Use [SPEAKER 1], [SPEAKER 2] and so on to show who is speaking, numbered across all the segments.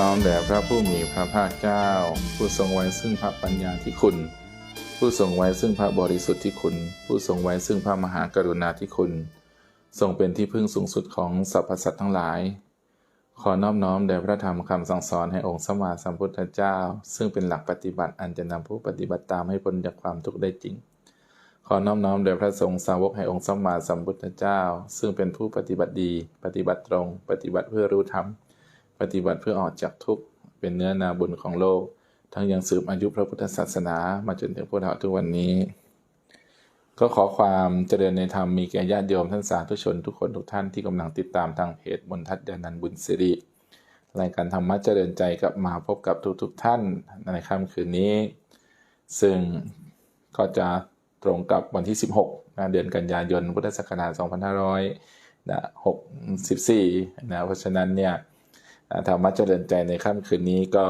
[SPEAKER 1] น้อมแด่พระผู้มีพระภาคเจ้า ผู้ทรงไว้ซึ่งพระปัญญาที่คุณ ผู้ทรงไว้ซึ่งพระบริสุทธิ์ที่คุณ ผู้ทรงไว้ซึ่งพระมหากรุณาที่คุณ ทรงเป็นที่พึ่งสูงสุดของสรรพสัตว์ทั้งหลาย ขอน้อมน้อมแด่พระธรรมคำสั่งสอนให้องค์สมมาสัมพุทธเจ้า ซึ่งเป็นหลักปฏิบัติอันจะนำผู้ปฏิบัติตามให้พ้นจากความทุกข์ได้จริงขอน้อมน้อมแด่พระสงฆ์สาวกให้องค์สัมมาสัมพุทธเจ้า ซึ่งเป็นผู้ปฏิบัติดี ปฏิบัติตรง ปฏิบัติเพื่อรู้ธรรม ปฏิบัติเพื่อออกจากทุกข์เป็นเนื้อนาบุญของโลก ทั้งยังสืบอายุพระพุทธศาสนามาจนถึงพวกเราทุกวันนี้ ก็ขอความเจริญในธรรมมีแก่ญาติโยมท่านสาธุชนทุกคนทุกท่านที่กำลังติดตามทางเพจมนทัศน์ยานันบุญสิริรายการธรรมะเจริญใจกลับมาพบกับทุกๆทท่านในค่ำคืนนี้ ซึ่งก็จะตรงกับวันที่ 16นะเดือนกันยายนพุทธศักราช2564นะเพราะฉะนั้นเนี่ย ธรรมะเจริญใจในค่ำคืนนี้ก็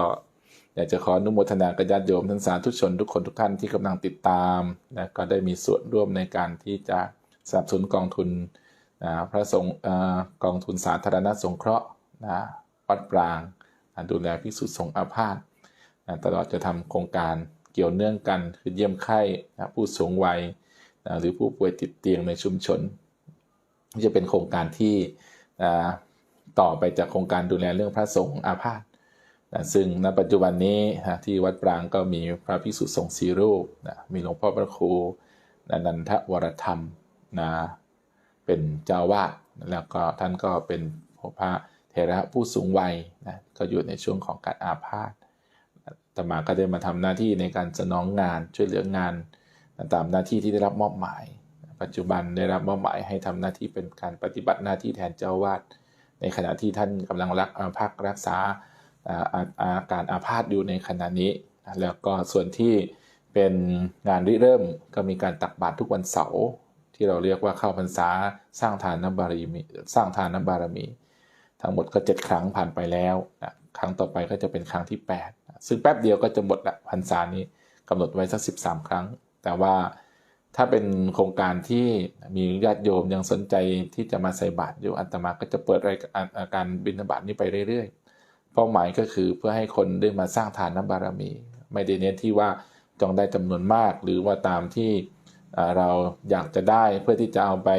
[SPEAKER 1] อยากจะขออนุโมทนากับญาติโยมท่านสาธุชนทุกคนทุกท่านที่กำลังติดตามนะก็ได้มีส่วนร่วมในการที่จะสนับสนุนกองทุนนะพระสงฆ์กองทุนสาธารณสงเคราะห์นะวัดปรางนะดูแลพิสุทธิสงฆ์อาพาธนะตลอดจะทำโครงการเกี่ยวเนื่องกันคือเยี่ยมไข้นะผู้สูงวัยนะหรือผู้ป่วยติดเตียงในชุมชน จะเป็นโครงการที่อ่า ต่อไปจากโครงการดูแลเรื่องพระสงฆ์อาพาธนะซึ่งณปัจจุบันนี้นะที่วัดปรางก็มีพระภิกษุสงฆ์สีรูปนะมีหลวงพ่อพระครูนะนันทวรธรรมนะเป็นเจ้าวาดแล้วก็ท่านก็เป็นพระเทระผู้สูงวัยนะก็อยู่ในช่วงของการอาพาธตมาก็ได้มาทำหน้าที่ในการสนองงานช่วยเหลืองานตามหน้าที่ที่ได้รับมอบหมาย ปัจจุบันได้รับมอบหมายให้ทำหน้าที่เป็นการปฏิบัติหน้าที่แทนเจ้าวาด ในขณะที่ท่านกำลังรักพักรักษาอาการอาพาธอยู่ในขณะนี้ แล้วก็ส่วนที่เป็นงานริเริ่มก็มีการตักบาตรทุกวันเสาร์ที่เราเรียกว่าเข้าพรรษาสร้างทานน้ำบารมีสร้างทานน้ำบารมี ทั้งหมดก็ 7 ครั้งผ่านไปแล้วนะครั้งต่อไปก็จะเป็นครั้งที่ 8 ซึ่งแป๊บเดียวก็จะหมดละพรรษานี้กำหนดไว้สัก 13 ครั้ง แต่ว่า ถ้าเป็นโครงการที่มีญาติโยมยังสนใจที่จะมาใส่บาตรอยู่อัตมาก็จะเปิดรายการบิณฑบาตนี้ไปเรื่อยๆ เป้าหมายก็คือเพื่อให้คนได้มาสร้างทานน้ำบารมี ไม่ได้เน้นที่ว่าจองได้จำนวนมาก หรือว่าตามที่เราอยากจะได้เพื่อที่จะเอาไป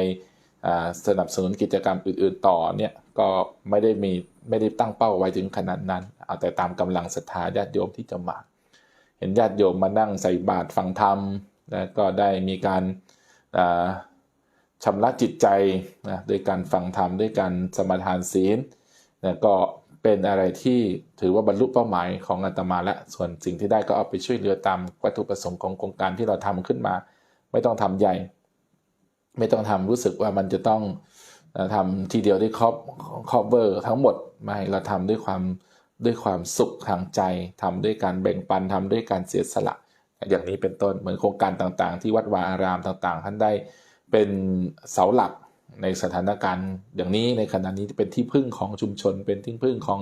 [SPEAKER 1] สนับสนุนกิจกรรมอื่นๆต่อเนี่ยก็ไม่ได้มีไม่ได้ตั้งเป้าไว้ถึงขนาดนั้นเอาแต่ตามกำลังศรัทธาญาติโยมที่จะมา เห็นญาติโยมมานั่งใส่บาตรฟังธรรม แล้วก็ได้มีการชำระจิตใจนะด้วยการฟังธรรมด้วยการสมาทานศีลนะก็เป็นอะไรที่ถือว่าบรรลุเป้าหมายของอาตมาและส่วนสิ่งที่ได้ก็เอาไปช่วยเหลือตามวัตถุประสงค์ของโครงการที่เราทำขึ้นมา ไม่ต้องทำใหญ่ ไม่ต้องทำรู้สึกว่ามันจะต้องเอ่อทำทีเดียวได้ครอบครอบเบอร์ทั้งหมดไม่เราทำด้วยความด้วยความสุขทางใจทำด้วยการแบ่งปันทำด้วยการเสียสละ อย่างนี้เป็นต้นเหมือนโครงการต่างๆ ที่วัดวาอารามต่างๆ ท่านได้เป็นเสาหลักในสถานการณ์อย่างนี้ในขณะนี้เป็นที่พึ่งของชุมชน เป็นที่พึ่งของ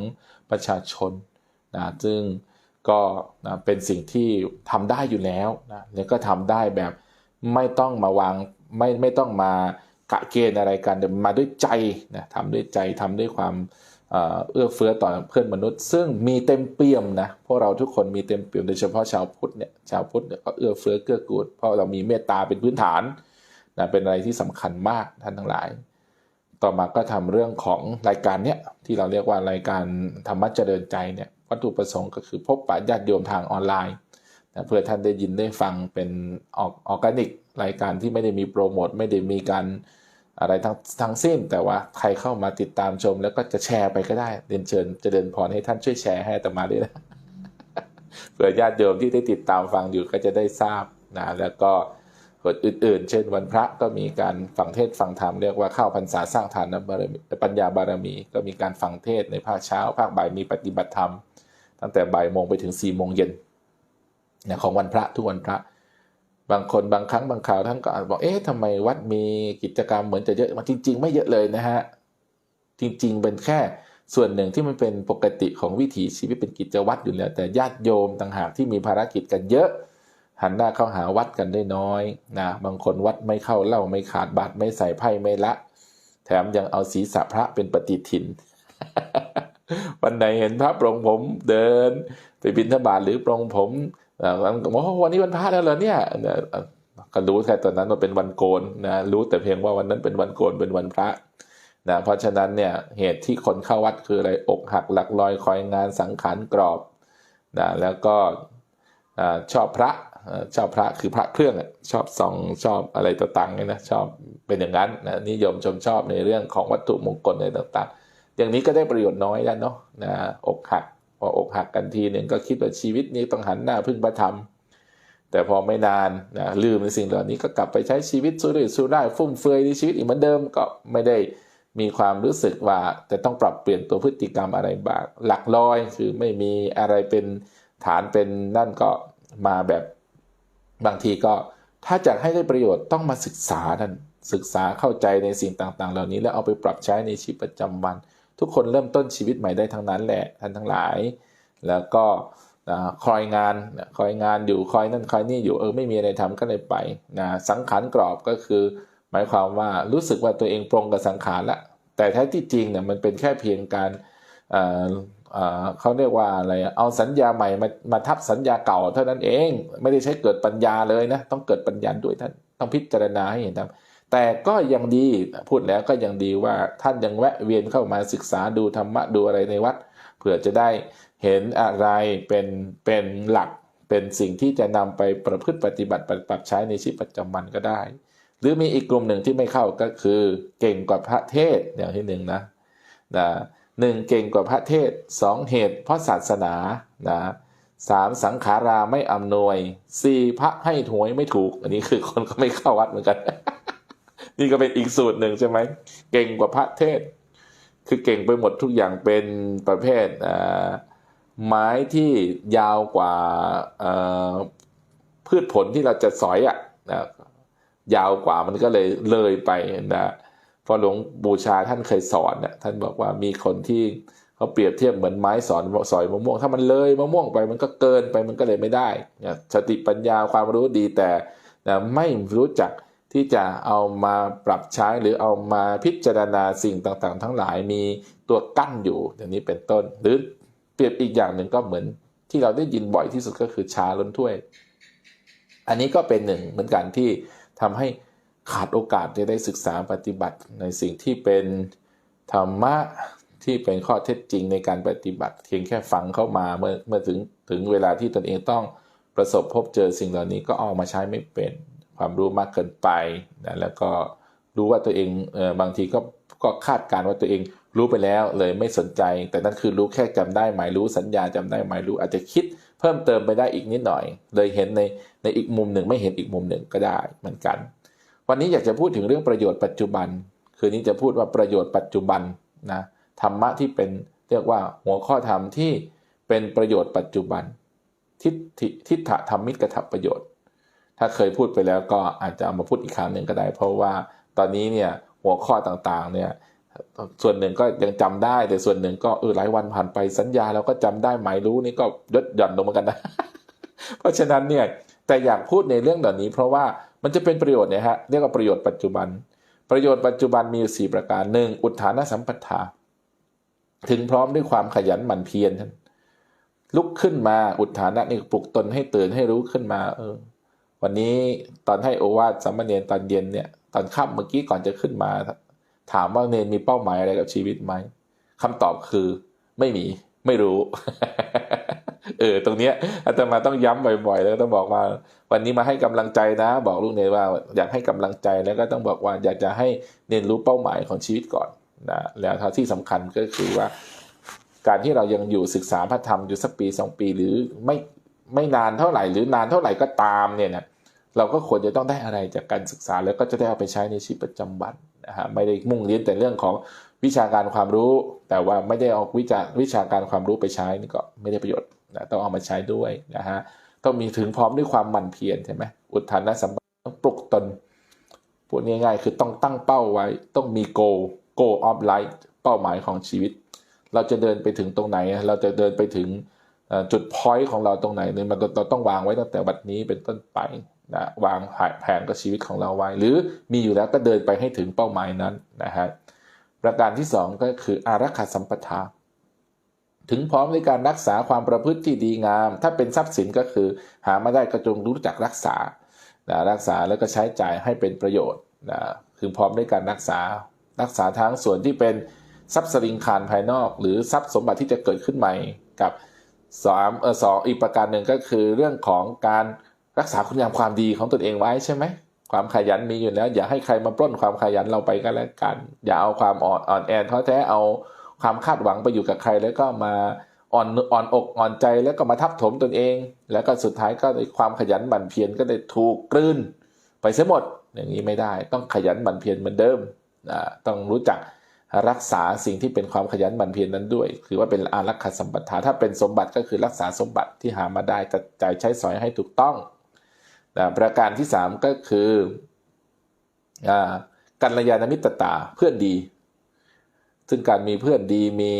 [SPEAKER 1] ประชาชนนะซึ่งก็นะเป็นสิ่งที่ทำได้อยู่แล้วนะแล้วก็ทำได้แบบไม่ต้องมาวางไม่ไม่ต้องมากะเกณฑ์อะไรกันแต่มาด้วยใจนะทำด้วยใจทำด้วยความ เอื้อเฟื้อต่อเพื่อนมนุษย์ ซึ่งมีเต็มเปี่ยมนะพวกเราทุกคนมีเต็มเปี่ยมโดยเฉพาะชาวพุทธเนี่ยชาวพุทธเนี่ยก็เอื้อเฟื้อเกื้อกูลเพราะเรามีเมตตาเป็นพื้นฐานนะเป็นอะไรที่สำคัญมากท่านทั้งหลาย ต่อมาก็ทำเรื่องของรายการเนี้ยที่เราเรียกว่ารายการธรรมะเจริญใจเนี่ยวัตถุประสงค์ก็คือพบปะญาติโยมทางออนไลน์นะเพื่อท่านได้ยินได้ฟังเป็นออกออร์แกนิกรายการที่ไม่ได้มีโปรโมทไม่ได้มีการ อะไรทั้งทั้งสิ้น แต่ว่าใครเข้ามาติดตามชม แล้วก็จะแชร์ไปก็ได้เรียนเชิญจะเจริญพรให้ท่านช่วยแชร์ให้อาตมาด้วยนะเผื่อญาติโยมที่ได้ติดตามฟังอยู่ก็จะได้ทราบนะแล้วก็คนอื่น ๆ เช่นวันพระก็มีการฟังเทศฟังธรรมเรียกว่าเข้าพรรษาสร้างทานบารมีปัญญาบารมี ก็มีการฟังเทศในภาคเช้า ภาคบ่ายมีปฏิบัติธรรม ตั้งแต่บ่ายโมงไปถึงสี่โมงเย็นของวันพระทุกวันพระ บางคนบางครั้งบางคราวท่านก็อาจบอกเอ๊ะทำไมวัดมีกิจกรรมเหมือนจะเยอะมาจริง ๆ ไม่เยอะเลยนะฮะจริง ๆ เป็นแค่ส่วนหนึ่งที่มันเป็นปกติของวิถีชีวิตเป็นกิจวัตรอยู่แล้ว แต่ญาติโยมต่างหากที่มีภารกิจกันเยอะ หันหน้าเข้าหาวัดกันได้น้อยนะบางคนวัดไม่เข้าเล่าไม่ขาดบาตรไม่ใส่ไพ่ไม่ละ แถมยังเอาศีรษะพระเป็นปฏิทิน วันไหนเห็นพระปรงผมเดิน ไปบิณฑบาตหรือปรงผม วันโอ้โหวันนี้วันพระแล้วเหรอเนี่ยก็รู้แค่ตอนนั้นว่าเป็นวันโกนนะรู้แต่เพียงว่าวันนั้นเป็นวันโกนเป็นวันพระนะเพราะฉะนั้นเนี่ยเหตุที่คนเข้าวัดคืออะไรอกหักหลักลอยคอยงานสังขารกรอบนะแล้วก็ชอบพระชอบพระคือพระเครื่องชอบส่องชอบอะไรต่างๆเนี่ยนะชอบเป็นอย่างนั้นนะนิยมชมชอบในเรื่องของวัตถุมงคลอะไรต่าง ๆ อย่างนี้ก็ได้ประโยชน์น้อยแล้วเนาะนะอกหัก พออกหักกันทีหนึ่งก็คิดว่าชีวิตนี้ต้องหันหน้าพึ่งพระธรรม แต่พอไม่นานนะลืมในสิ่งเหล่านี้ก็กลับไปใช้ชีวิตสุรุ่ยสุร่ายฟุ่มเฟือยในชีวิตอีกเหมือนเดิมก็ไม่ได้มีความรู้สึกว่าจะต้องปรับเปลี่ยนตัวพฤติกรรมอะไรบ้างหลักลอยคือไม่มีอะไรเป็นฐานเป็นนั่นก็มาแบบบางทีก็ถ้าจะให้ได้ประโยชน์ต้องมาศึกษานั่นศึกษาเข้าใจในสิ่งต่างๆ เหล่านี้แล้วเอาไปปรับใช้ในชีวิตประจำวัน ทุกคนเริ่มต้นชีวิตใหม่ได้ทั้งนั้นแหละท่านทั้งหลาย แล้วก็คอยงานคอยงานอยู่คอยนั่นคอยนี่อยู่เออไม่มีอะไรทำก็เลยไปนะสังขารกรอบก็คือ หมายความว่ารู้สึกว่าตัวเองปรงกับสังขารละแต่แท้ที่จริงเนี่ยมันเป็นแค่เพียงการเเเขาเรียกว่าอะไรเอาสัญญาใหม่มามาทับสัญญาเก่าเท่านั้นเอง ไม่ได้ใช้เกิดปัญญาเลยนะต้องเกิดปัญญาด้วยท่านต้องพิจารณาให้เห็นครับ แต่ก็ยังดีพูดแล้วก็ยังดีว่าท่านยังแวะเวียนเข้ามาศึกษาดูธรรมะดูอะไรในวัดเผื่อจะได้เห็นอะไรเป็นเป็นหลักเป็นสิ่งที่จะนำไปประพฤติปฏิบัติปรับใช้ในชีวิตประจำวันก็ได้ หรือมีอีกกลุ่มหนึ่งที่ไม่เข้าก็คือเก่งกว่าพระเทศอย่างที่หนึ่งนะนะหนึ่งเก่งกว่าพระเทศสองเหตุเพราะศาสนานะสามสังขาราไม่อำนวยสี่พระให้ถวยไม่ถูก อันนี้คือคนก็ไม่เข้าวัดเหมือนกัน นี่ก็เป็นอีกสูตรหนึ่งใช่ไหม เก่งกว่าพระเทศ คือเก่งไปหมดทุกอย่างเป็นประเภทอ่าไม้ที่ยาวกว่าอ่อพืชผลที่เราจะสอยอะนะยาวกว่ามันก็เลยเลยไปนะพอหลวงบูชาท่านเคยสอนเนี่ยท่านบอกว่ามีคนที่เขาเปรียบเทียบเหมือนไม้สอนสอยมะม่วง ถ้ามันเลยมะม่วงไปมันก็เกินไปมันก็เลยไม่ได้นะสติปัญญาความรู้ดีแต่ไม่รู้จัก ที่จะเอามาปรับใช้หรือเอามาพิจารณาสิ่งต่างๆ ทั้งหลายมีตัวกั้นอยู่อย่างนี้เป็นต้น หรือเปรียบอีกอย่างหนึ่งก็เหมือนที่เราได้ยินบ่อยที่สุดก็คือชาล้นถ้วย อันนี้ก็เป็นหนึ่งเหมือนกันที่ทำให้ขาดโอกาสจะได้ศึกษาปฏิบัติในสิ่งที่เป็นธรรมะที่เป็นข้อเท็จจริงในการปฏิบัติเพียงแค่ฟังเข้ามาเมื่อเมื่อถึงถึงเวลาที่ตนเองต้องประสบพบเจอสิ่งเหล่านี้ก็เอามาใช้ไม่เป็น ความรู้มากเกินไปนะแล้วก็รู้ว่าตัวเองเออบางทีก็ก็คาดการณ์ว่าตัวเองรู้ไปแล้วเลยไม่สนใจ แต่นั่นคือรู้แค่จำได้หมายรู้สัญญาจำได้หมายรู้อาจจะคิดเพิ่มเติมไปได้อีกนิดหน่อย เลยเห็นในในอีกมุมหนึ่งไม่เห็นอีกมุมหนึ่งก็ได้เหมือนกัน วันนี้อยากจะพูดถึงเรื่องประโยชน์ปัจจุบัน คืนนี้จะพูดว่าประโยชน์ปัจจุบันนะธรรมะที่เป็นเรียกว่าหัวข้อธรรมที่เป็นประโยชน์ปัจจุบัน ทิฏฐิทิฏฐธรรมิกถประโยชน์ ถ้าเคยพูดไปแล้วก็อาจจะเอามาพูดอีกครั้งหนึ่งก็ได้ เพราะว่าตอนนี้เนี่ยหัวข้อต่างๆเนี่ยส่วนหนึ่งก็ยังจำได้ แต่ส่วนหนึ่งก็เออหลายวันผ่านไปสัญญาเราก็จำได้หมายรู้นี่ก็ลดหย่อนลงเหมือนกันนะ เพราะฉะนั้นเนี่ยแต่อยากพูดในเรื่องเหล่านี้ เพราะว่ามันจะเป็นประโยชน์เนี่ยฮะเรียกว่าประโยชน์ปัจจุบัน ประโยชน์ปัจจุบันมีอยู่สี่ประการหนึ่งอุทานสัมปทา ถึงพร้อมด้วยความขยันหมั่นเพียรท่านลุกขึ้นมาอุทานะนี่ปลุกตนให้ตื่นให้รู้ขึ้นมาเออ วันนี้ตอนให้โอวาทสามเณรตอนเย็นเนี่ยตอนค่ำเมื่อกี้ก่อนจะขึ้นมา ถามว่าเนรมีเป้าหมายอะไรกับชีวิตไหมคำตอบคือไม่มีไม่รู้ เออ ตรงเนี้ยอาตมาต้องย้ำบ่อย ๆ แล้วต้องบอกว่า วันนี้มาให้กำลังใจนะ บอกลูกเนรว่า อยากให้กำลังใจแล้วก็ต้องบอกว่า อยากจะให้เนรรู้เป้าหมายของชีวิตก่อนนะแล้วที่สำคัญก็คือว่า การที่เรายังอยู่ศึกษาพระธรรมอยู่สักปีสองปีหรือไม่ไม่นานเท่าไหร่ หรือนานเท่าไหร่ก็ตามเนี่ยนะ เราก็ควรจะต้องได้อะไรจากการศึกษา แล้วก็จะได้เอาไปใช้ในชีวิตประจำวันนะฮะไม่ได้มุ่งเรียนแต่เรื่องของวิชาการความรู้ แต่ว่าไม่ได้เอาวิจาวิชาการความรู้ไปใช้นี่ก็ไม่ได้ประโยชน์นะต้องเอามาใช้ด้วยนะฮะต้องมีถึงพร้อมด้วยความหมั่นเพียรใช่ไหมอุทานสัมปทาต้องปลุกตนพูดง่ายๆคือต้องตั้งเป้าไว้ต้องมี goal goal of life เป้าหมายของชีวิต เราจะเดินไปถึงตรงไหน เราจะเดินไปถึงจุดพอยต์ของเราตรงไหนเนี่ยมันเราต้องวางไว้ตั้งแต่บัดนี้เป็นต้นไป นะวางแผนกับชีวิตของเราไว้ หรือมีอยู่แล้วก็เดินไปให้ถึงเป้าหมายนั้นนะฮะประการที่สองก็คืออารักขาสัมปทา ถึงพร้อมในการรักษาความประพฤติที่ดีงาม ถ้าเป็นทรัพย์สินก็คือ หามาได้ก็จงรู้จักรักษานะรักษาแล้วก็ใช้จ่ายให้เป็นประโยชน์นะคือพร้อมในการรักษารักษาทั้งส่วนที่เป็นทรัพย์สริงคารภายนอก หรือทรัพย์สมบัติที่จะเกิดขึ้นใหม่กับสามเออสองอีกประการหนึ่งก็คือเรื่องของการ รักษาคุณงามความดีของตนเองไว้ใช่ไหมความขยันมีอยู่แล้ว อย่าให้ใครมาปล้นความขยันเราไปก็แล้วกัน อย่าเอาความอ่อนอ่อนแอท้อแท้เอาความคาดหวังไปอยู่กับใคร แล้วก็มาอ่อนอ่อนอกอ่อนใจแล้วก็มาทับถมตนเอง แล้วก็สุดท้ายก็ความขยันหมั่นเพียรก็ได้ถูกกลืนไปเสียหมดอย่างนี้ไม่ได้ ต้องขยันหมั่นเพียรเหมือนเดิมต้องรู้จักรักษาสิ่งที่เป็นความขยันหมั่นเพียรนั้นด้วย คือว่าเป็นอารักขาสัมปทาถ้าเป็นสมบัติก็คือรักษาสมบัติที่หามาได้จัดจ่ายใช้สอยให้ถูกต้อง นะประการที่สามก็คืออกัลยาณมิตรตาเพื่อนดี ซึ่งการมีเพื่อนดีมี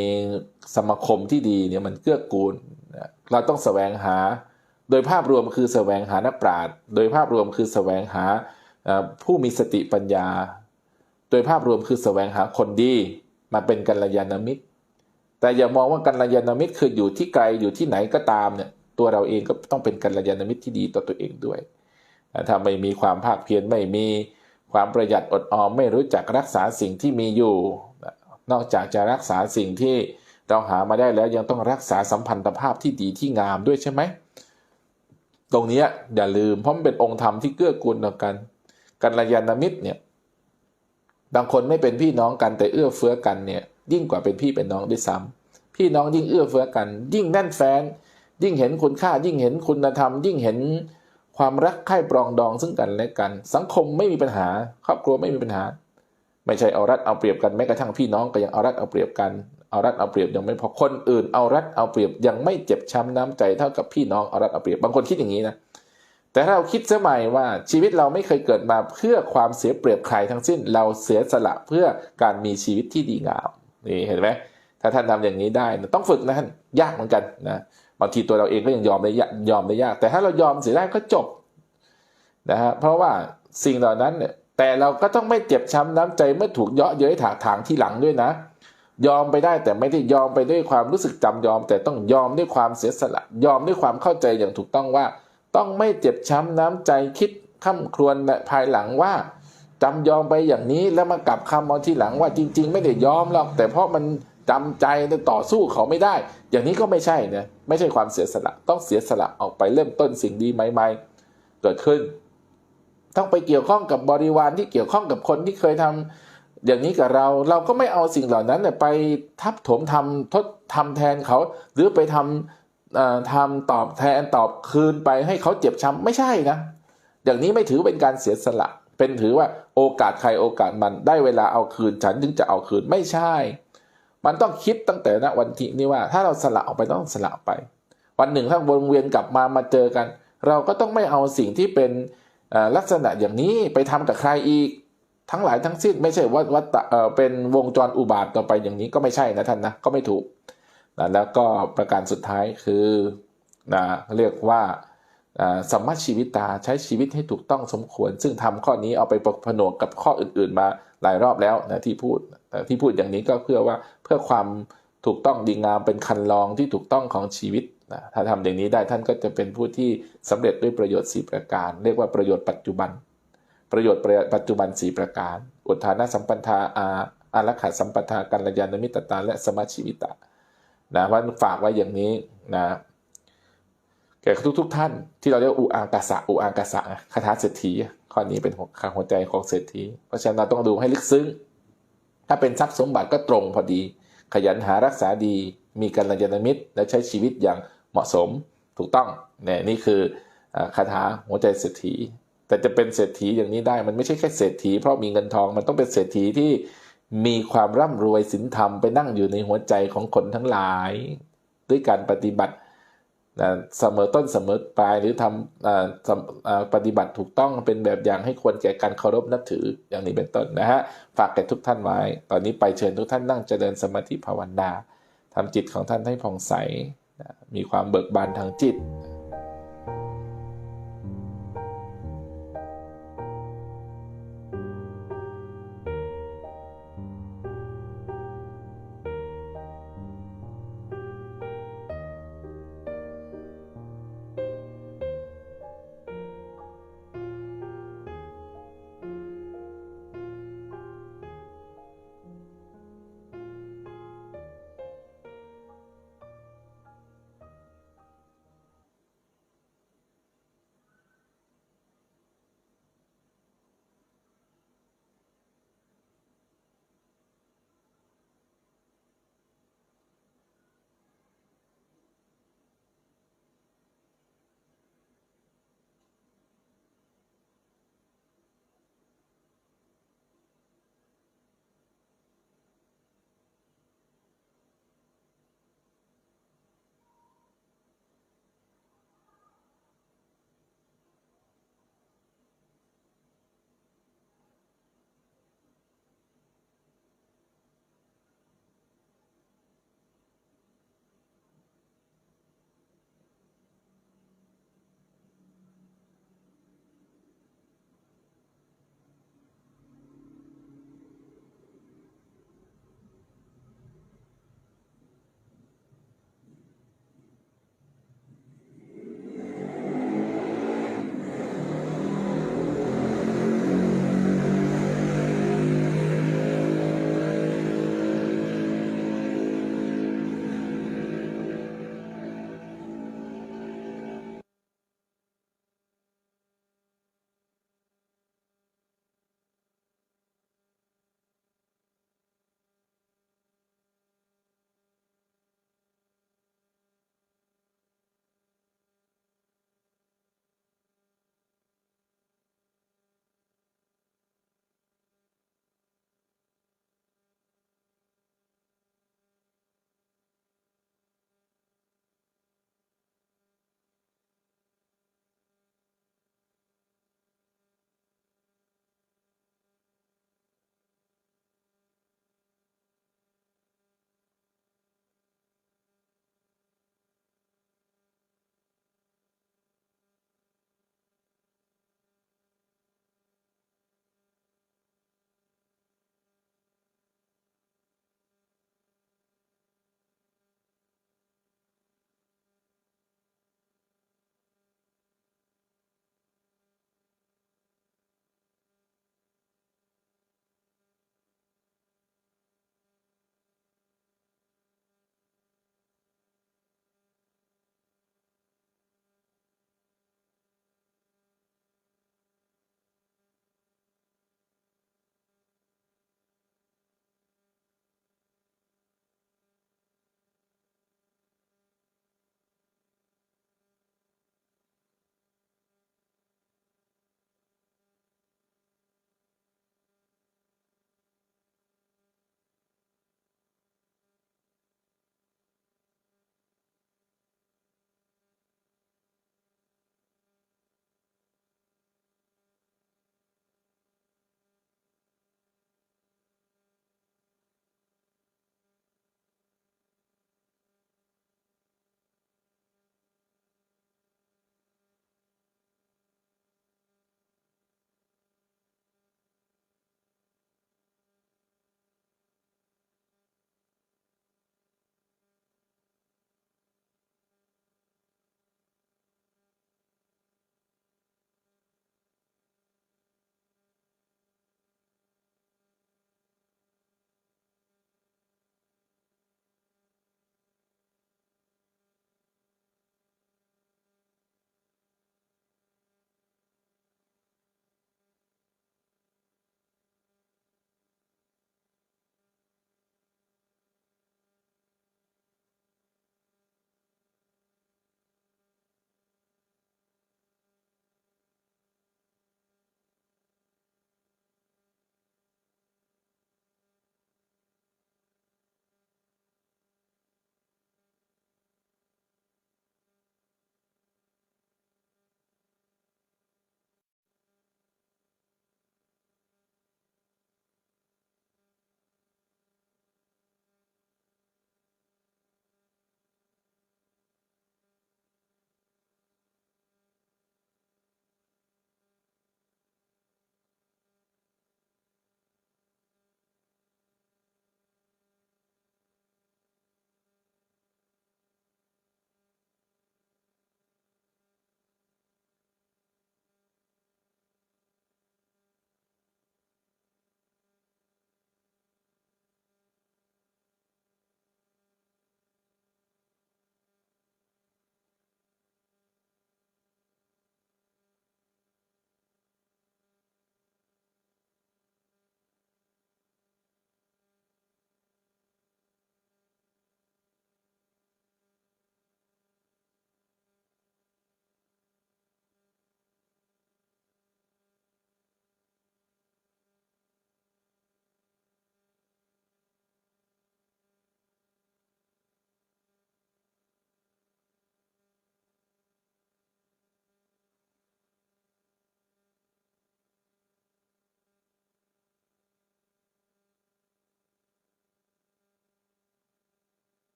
[SPEAKER 1] สมาคมที่ดีเนี่ยมันเกื้อกูลเราต้องแสวงหา โดยภาพรวมคือแสวงหานักปราชญ์โดยภาพรวมคือแสวงหาผู้มีสติปัญญา โดยภาพรวมคือแสวงหาคนดีมาเป็นกัลยาณมิตร แต่อย่ามองว่ากัลยาณมิตรคืออยู่ที่ไกลอยู่ที่ไหนก็ตามเนี่ยตัวเราเองก็ต้องเป็นกัลยาณมิตรที่ดีต่อตัวเองด้วย ถ้าไม่มีความภาคเพียรไม่มีความประหยัดอดออมไม่รู้จักรักษาสิ่งที่มีอยู่ นอกจากจะรักษาสิ่งที่เราหามาได้แล้วยังต้องรักษาสัมพันธภาพที่ดีที่งามด้วยใช่ไหมตรงนี้อย่าลืมเพราะมันเป็นองค์ธรรมที่เกื้อกูลต่อกันกัลยาณมิตรเนี่ยบางคนไม่เป็นพี่น้องกันแต่เอื้อเฟื้อกันเนี่ยยิ่งกว่าเป็นพี่เป็นน้องด้วยซ้ำพี่น้องยิ่งเอื้อเฟื้อกัน ยิ่งแน่นแฟน ยิ่งเห็นคุณค่ายิ่งเห็นคุณธรรม ยิ่งเห็น ความรักใคร่ปรองดองซึ่งกันและกัน สังคมไม่มีปัญหา ครอบครัวไม่มีปัญหา ไม่ใช่เอารัดเอาเปรียบกันแม้กระทั่งพี่น้องก็ยังเอารัดเอาเปรียบกันเอารัดเอาเปรียบยังไม่พอคนอื่นเอารัดเอาเปรียบยังไม่เจ็บช้ำน้ำใจเท่ากับพี่น้องเอารัดเอาเปรียบบางคนคิดอย่างนี้นะแต่ถ้าเราคิดสมัยว่าชีวิตเราไม่เคยเกิดมาเพื่อความเสียเปรียบใครทั้งสิ้นเราเสียสละเพื่อการมีชีวิตที่ดีงามนี่เห็นไหมถ้าท่านทำอย่างนี้ได้ต้องฝึกนะท่านยากเหมือนกันนะ บางทีตัวเราเองก็ยังยอมได้ยอมได้ยาก แต่ถ้าเรายอมเสียได้ก็จบนะฮะเพราะว่าสิ่งเหล่านั้นเนี่ยแต่เราก็ต้องไม่เจ็บช้ำน้ำใจเมื่อถูกเยาะเย้ยถากถางที่หลังด้วยนะ ยอมไปได้แต่ไม่ได้ยอมไปด้วยความรู้สึกจำยอม แต่ต้องยอมด้วยความเสียสละยอมด้วยความเข้าใจอย่างถูกต้องว่า ต้องไม่เจ็บช้ำน้ำใจคิดข้าครวญภายหลังว่าจำยอมไปอย่างนี้แล้วมากลับคำเอาที่หลังว่าจริง ๆ ไม่ได้ยอมหรอก แต่เพราะมัน จำใจต่อสู้เขาไม่ได้ อย่างนี้ก็ไม่ใช่นะไม่ใช่ความเสียสละต้องเสียสละออกไปเริ่มต้นสิ่งดีใหม่ๆเกิดขึ้น ต้องไปเกี่ยวข้องกับบริวารที่เกี่ยวข้องกับคนที่เคยทำอย่างนี้กับเราเราก็ไม่เอาสิ่งเหล่านั้นไปทับถมทำทดทำแทนเขา หรือไปทำทำตอบแทนตอบคืนไปให้เขาเจ็บช้ำไม่ใช่นะ อย่างนี้ไม่ถือเป็นการเสียสละ เป็นถือว่าโอกาสใครโอกาสมันได้เวลาเอาคืนฉันถึงจะเอาคืนไม่ใช่ มันต้องคิดตั้งแต่ณวันที่นี้ว่าถ้าเราสละออกไปต้องสละไป วันหนึ่งถ้าวนเวียนกลับมามาเจอกัน เราก็ต้องไม่เอาสิ่งที่เป็นลักษณะอย่างนี้ไปทำกับใครอีก ทั้งหลายทั้งสิ้นไม่ใช่ว่าวัตเป็นวงจรอุบาทต่อไปอย่างนี้ก็ไม่ใช่นะท่านนะก็ไม่ถูกนะแล้วก็ประการสุดท้ายคือนะเรียกว่าสัมมาชีวิตตาใช้ชีวิตให้ถูกต้องสมควร ซึ่งทำข้อนี้เอาไปผนวกกับข้ออื่น ๆ มาหลายรอบแล้วนะที่พูด ที่พูดอย่างนี้ก็เพื่อว่าเพื่อความถูกต้องดีงามเป็นคันลองที่ถูกต้องของชีวิตนะถ้าทำอย่างนี้ได้ท่านก็จะเป็นผู้ที่สำเร็จด้วยประโยชน์ 4 ประการ เรียกว่าประโยชน์ปัจจุบัน ประโยชน์ปัจจุบัน 4 ประการ อุทานะสัมปันธาอาอารักขาสัมปทากัลยาณมิตรตาและสมาชีวิตานะว่าฝากไว้อย่างนี้นะแก่ทุกทุกท่านที่เราเรียกอุอังกาสะอุอังกาสะคาถาเศรษฐีข้อนี้เป็นหัวใจของเศรษฐีเพราะฉะนั้นเราต้องดูให้ลึกซึ้ง ถ้าเป็นทรัพย์สมบัติก็ตรงพอดี ขยันหารักษาดี มีกัลยาณมิตร และใช้ชีวิตอย่างเหมาะสมถูกต้องเนี่ยนี่คือคาถาหัวใจเศรษฐี แต่จะเป็นเศรษฐีอย่างนี้ได้มันไม่ใช่แค่เศรษฐีเพราะมีเงินทองมันต้องเป็นเศรษฐีที่มีความร่ำรวยสินธรรมไปนั่งอยู่ในหัวใจของคนทั้งหลาย ด้วยการปฏิบัติ เสมอต้นเสมอปลายหรือทำปฏิบัติถูกต้องเป็นแบบอย่างให้ควรแก่การเคารพนับถืออย่างนี้เป็นต้นนะฮะฝากแก่ทุกท่านไว้ ตอนนี้ไปเชิญทุกท่านนั่งเจริญสมาธิภาวนาทำจิตของท่านให้ผ่องใส มีความเบิกบานทางจิต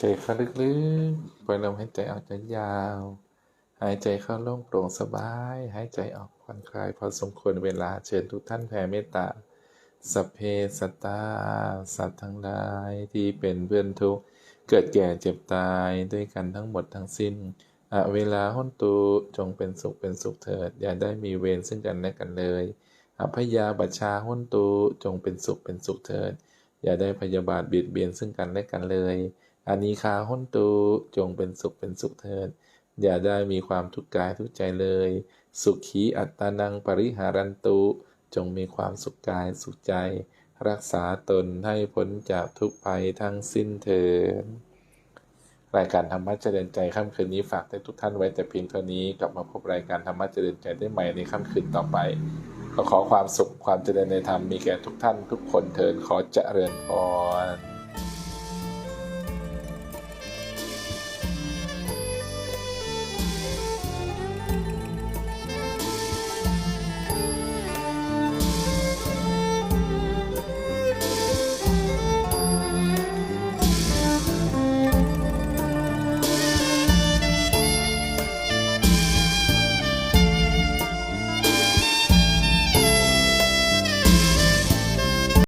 [SPEAKER 1] ใจเข้าลึกๆปล่อยลมหายใจออกยาว หายใจเข้าโล่งโปร่งสบาย หายใจออกผ่อนคลายพอสมควรเวลาเชิญทุกท่านแผ่เมตตาสัพเพสัตตาสัตว์ทั้งหลายที่เป็นเพื่อนทุกเกิดแก่เจ็บตายด้วยกันทั้งหมดทั้งสิ้นอเวลาห้นตูจงเป็นสุขเป็นสุขเถิด อย่าได้มีเวรซึ่งกันและกันเลยอพยาบัชชาห้นตูจงเป็นสุขเป็นสุขเถิด อย่าได้พยาบาทเบียดเบียนซึ่งกันและกันเลย อานีคาห้นตูจงเป็นสุขเป็นสุขเถิด อย่าได้มีความทุกข์กายทุกใจเลย สุขีอัตตานังปริหารันตุจงมีความสุขกายสุขใจ รักษาตนให้พ้นจากทุกภัยทั้งสิ้นเถิดรายการธรรมะเจริญใจค่ำคืนนี้ฝากให้ทุกท่านไว้แต่เพียงเท่านี้กลับมาพบรายการธรรมะเจริญใจได้ใหม่ในค่ำคืนต่อไปก็ขอความสุขความเจริญในธรรมมีแก่ทุกท่านทุกคนเถิดขอเจริญพร